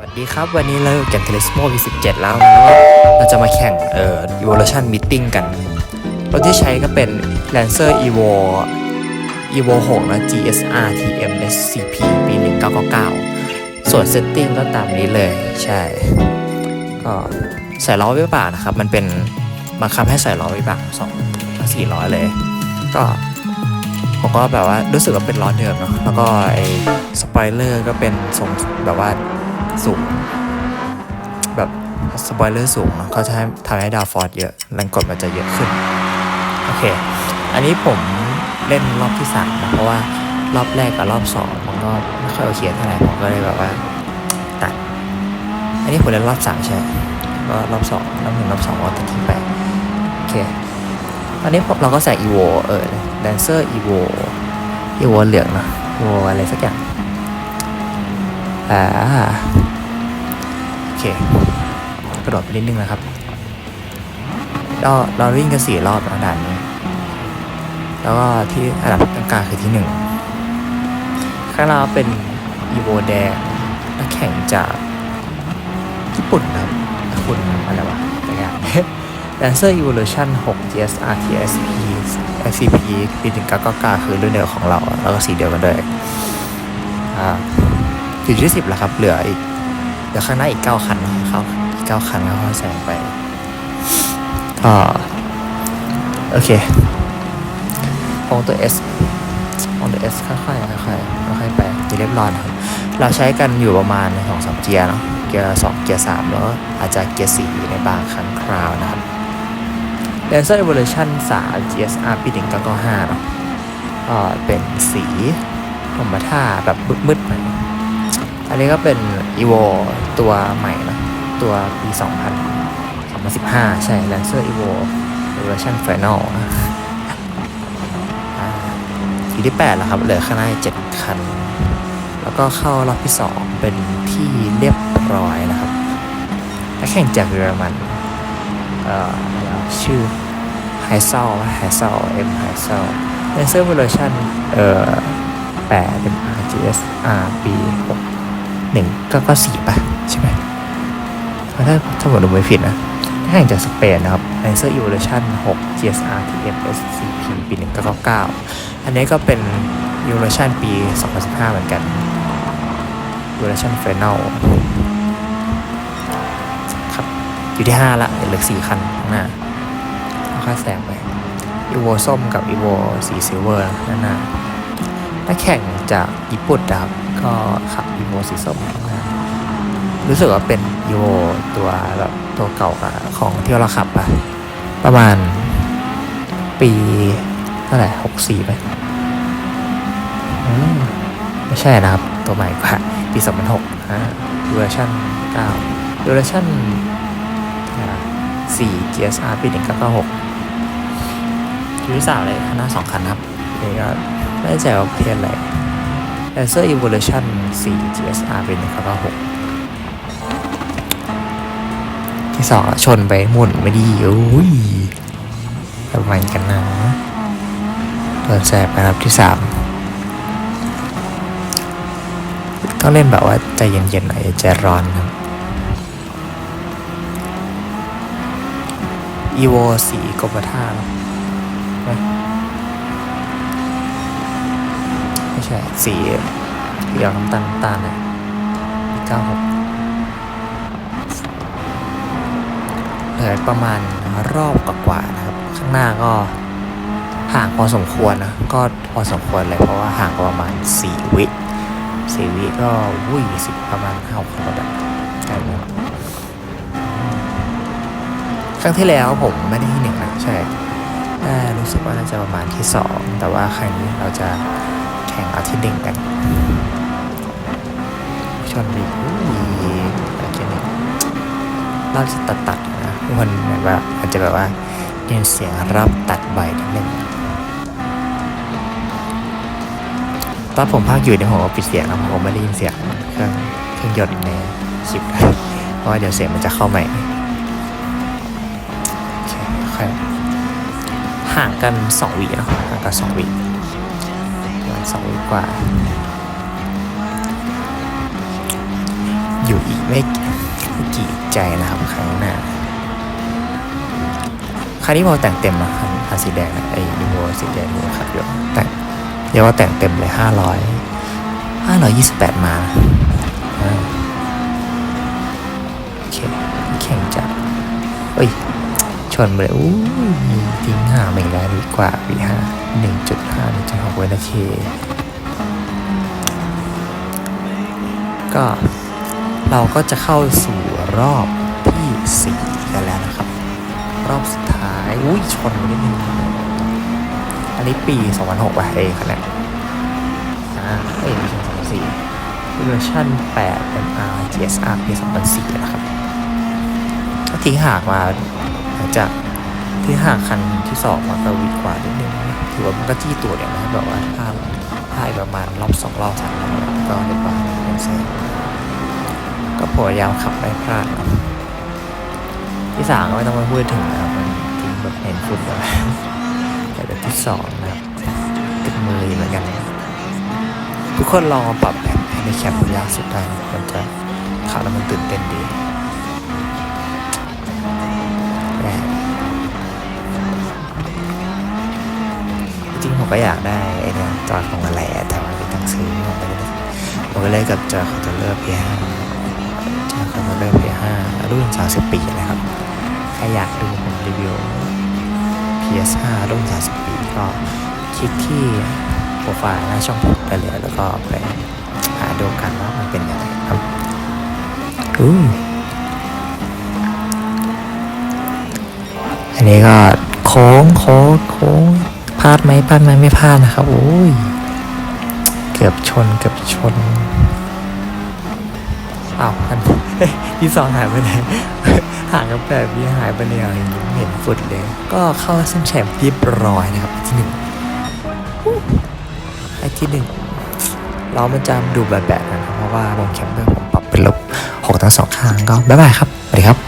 สวัสดีครับ วันนี้เราอยู่กัน Turismo V17 แล้วนะเราจะมาแข่งเอ่อ Evolution Meeting กัน รถที่ใช้ก็เป็น Lancer Evo Evo 6นะ GSR TM SCP ปี 1999 ส่วน Setting ก็ตามนี้เลย ใช่ ก็ใส่ล้อวิบากนะครับ มันเป็นบังคับให้ใส่ล้อวิบากสองสี่ล้อเลย ก็ ผมก็แบบว่ารู้สึกว่าเป็นล้อเดิมเนาะแล้วก็ไอ้สปอยเลอร์ก็เป็นทรงแบบว่าสูงแบบสปอยเลอร์สูงเนอะเขาจะให้ทำให้ดาวฟอร์ดเยอะแรงกดมันจะเยอะขึ้นโอเค อันนี้ผมเล่นรอบที่สามนะเพราะว่ารอบแรกกับรอบสองมันก็ไม่ค่อยโอเคเท่าไหร่ผมก็เลยแบบว่าตัด อันนี้ผมเล่นรอบสามใช่ไหมก็รอบสองรอบหนึ่งรอบสองก็ตัดทิ้งไปโอเคตอนนี้เราก็ใส่ evo เออ dancer evo evo เหลืองเนอะ evo อะไรสักอย่างอ่าโอเคกระโดดไปนิดนึงนะครับเราเราวิ่งกันสี่รอบนะด่านนี้ แล้วก็ที่อันดับกลางๆคือที่หนึ่งข้างล่างเป็นอีโวแดงนักแข่งจากญี่ปุ่นครับคุณอะไรวะอะไรอย่าง Dancer Evolution 6 GS RTSP SCP ปี1999คือรุ่นเดียวของเรา แล้วก็สีเดียวกันด้วยอ่าอยู่ที่สิบแล้วครับ เหลืออีกเหลือข้างหน้าอีกเก้าคันเข้าอีกเก้าคันแล้วก็แซงไปก็โอเคลงตัว S ลงตัว S ค่อยๆค่อยๆค่อยๆไปจะเรียบร้อยนะครับ เราใช้กันอยู่ประมาณสองสามเกียร์เนาะเกียร์สองเกียร์สามแล้วก็อาจจะเกียร์สี่ในบางครั้งคราวนะครับ Lancer Evolution 3 GSR ปี1995เนาะก็เป็นสีธรรมท่าแบบมืดๆหน่อันนี้ก็เป็น evo ตัวใหม่นะตัวปี 2000 2015 ใช่ Lancer evo version final นะอ่าทีที่ 8 แล้วครับ เหลือข้างหน้า7 คัน แล้วก็เข้ารอบที่ 2 เป็นที่เรียบร้อยนะครับนักแข่งจากเยอรมัน ชื่อไฮเซลไฮเซล M ไฮเซล Lancer version เอ่อ8 MRGS R ปี6หนึ่งก็ก็สี่ป่ะ ใช่ไหมถ้าถ้าผมดูไม่ผิดนะถ้าแข่งจากสเปนนะครับ Lancer Evolution 6 GSR TM SCP ปี 1999 อันนี้ก็เป็น Evolution ปี 2015 เหมือนกัน Evolution Final ครับ อยู่ที่ 5 ละเหลือ4คันข้างหน้าค่อยๆแซงไป Evo ส้มกับ Evo สีซิลเวอร์ด้านหน้านักแข่งจากญี่ปุ่นนะครับก็ขับอีโวสีส้มนะรู้สึกว่าเป็นอีโวตัวแบบตัวเก่าของที่เราขับอะประมาณปีเท่าไหร่หกสี่ไปอืมไม่ใช่นะครับ ตัวใหม่กว่าปีสองพันหกฮะเวอร์ชันเก้าเวอร์ชัน สี่ GSR ปีหนึ่งเก้าเก้าหกยูริสาวเลยข้างหน้าสองคันครับนี่ก็ไม่แน่ใจว่าประเทศอะไร a c e r Evolution 4 GSR เป็น196ที่สองชนไปหมุนไม่ดีอุ้ยประมาณกันนะโดนแสบนะครับที่สามต้องเล่นแบบว่าใจเย็นๆหน่อยใจร้อนครับ Evo สีกบท่าไม่ใช่ สีเขียวน้ำตาลน้ำตาลเลยเก้าหกเหลือประมาณรอบกว่าๆนะครับ ข้างหน้าก็ห่างพอสมควรนะ ก็พอสมควรเลยเพราะว่าห่างประมาณสี่วิสี่วิก็วุ้ยสิบประมาณห้าหกรอบอะใช่ไหม รั้งที่แล้วผมไม่ได้ที่หนึ่งนะใช่แต่รู้สึกว่าน่าจะประมาณที่สองแต่ว่าครั้งนี้เราจะแข่งเอาที่หนึ่งกันชนบีอุ้ยโอเคหนึ่งเราจะตัดตัดนะมันเหมือนว่ามันจะแบบว่ายินเสียงรับตัดใบนิดนึงตอนผมพากอยู่ในยผมก็ปิดเสียงนะผมไม่ได้ยินเสียงเครื่องเครื่องยนต์ในคลิปเพราะว่าเดี๋ยวเสียงมันจะเข้าใหม่ เคค่อยห่างกันสองวิเนาะห่างกันสองวิประมาณสองวิกว่า อยู่อีกไม่กี่ใจนะครับครั้งหน้าคันนี้พอแต่งเต็มนะคันคันสีแดงนะไอ้ดิโมสีแดงนี่ครับเดี๋ยวแต่งเรียกว่าแต่งเต็มเลยห้าร้อยห้าร้อยยี่สิบแปดมาโอเคแข่งจัดเอ้ย นไปเลยอู้ยทิ้งห่างไปอีกแล้วดีกว่าวีห้าหนึ่งจุดห้าหนึ่งจุดหกวินาที ก็เราก็จะเข้าสู่รอบที่สี่กันแล้วนะครับ รอบสุดท้ายอุ้ยชนไปนิดนึงอันนี้ปี 2006ว่ะเองขนาดอ่าเอ้ยไม่ใช่2004เวอร์ชัน8 MR GSR ปี 2004 นะครับ ก็ทิ้งห่างมา จากที่ห่างคันที่สองมากระวิดกว่านิดนึงถือว่ามันก็จี้ตัวเนี่ยนะแบบว่าถ้าถ้าประมาณรอบสองรอบสามรอบก็เรียบร้อยเป็นเซนก็พยายามขับไม่พลาดเนอะที่สามก็ไม่ต้องมาพูดถึงนะครับมันทิ้งแบบเห็นฝุ่นแล้วแต่แบบที่สองนะครับติดมือเหมือนกัน ทุกคนลองปรับแบบให้ในแคปยากสุดได้นะมันจะขับแล้วมันตื่นเต้นดี ก็อยากได้ไอ้เนี่ยจอยของอะไรแต่ว่าไม่ต้องซื้อผมก็เลยผมก็เลยกับจอยคอนโทรลเลอร์ P5 จอยคอนโทรลเลอร์ P5 รุ่น 30 ปีนะครับใครอยากดูผมรีวิว PS5 รุ่น 30 ปีก็คลิกที่โปรไฟล์หน้าช่องผมได้เลยแล้วก็ไปหาดูกันว่ามันเป็นยังไงครับอู้อันนี้ก็โค้งโค้งโค้ง พลาดไหมพลาดไหมไม่พลาดนะครับโอ้ยเกือบชนเกือบชนอ้าวอันที่สองหายไปไหนห่างกันแบบนี้หายไปเนี่ยยังเห็นฟุตเลย ก็เข้าเส้นชัยเรียบร้อยนะครับที่หนึ่งไอ้ที่หนึ่งเรามันจะดูแบบแบบนะครับเพราะว่าวงแคมเปอร์ผมปรับเป็นลบหกทั้งสองข้างก็บ๊ายบายครับสวัสดีครับ